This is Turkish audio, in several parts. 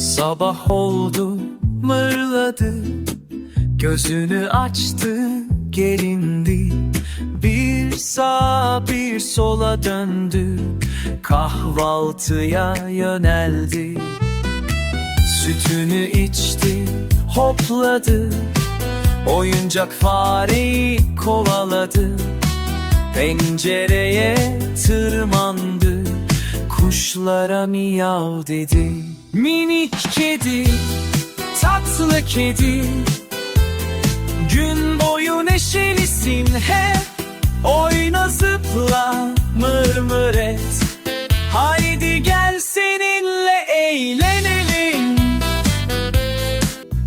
Sabah oldu mırladı. Gözünü açtı gerindi Bir sağa bir sola döndü. Kahvaltıya yöneldi. Sütünü içti hopladı. Oyuncak fareyi kovaladı. Pencereye tırmandı. Kuşlara miyav dedi Minik kedi Tatlı kedi. Gün boyu neşelisin hep. Oyna zıpla mırmır et. Haydi gel seninle eğlenelim.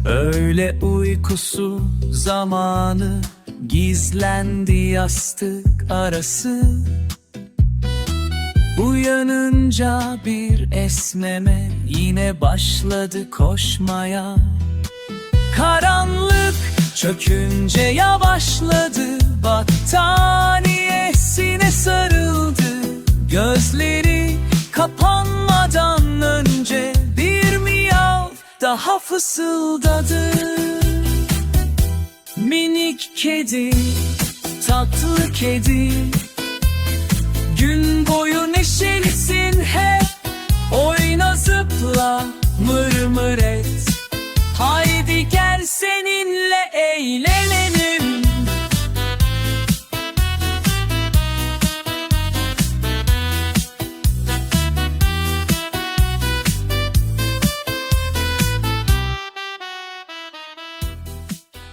Öyle uykusu zamanı Gizlendi yastık arası Uyanınca bir esneme Yine başladı koşmaya. Karanlık çökünce yavaşladı Battaniyesine sarıldı. Gözleri kapanmadan önce Bir miyav daha fısıldadı. Minik kedi, tatlı kedi Lady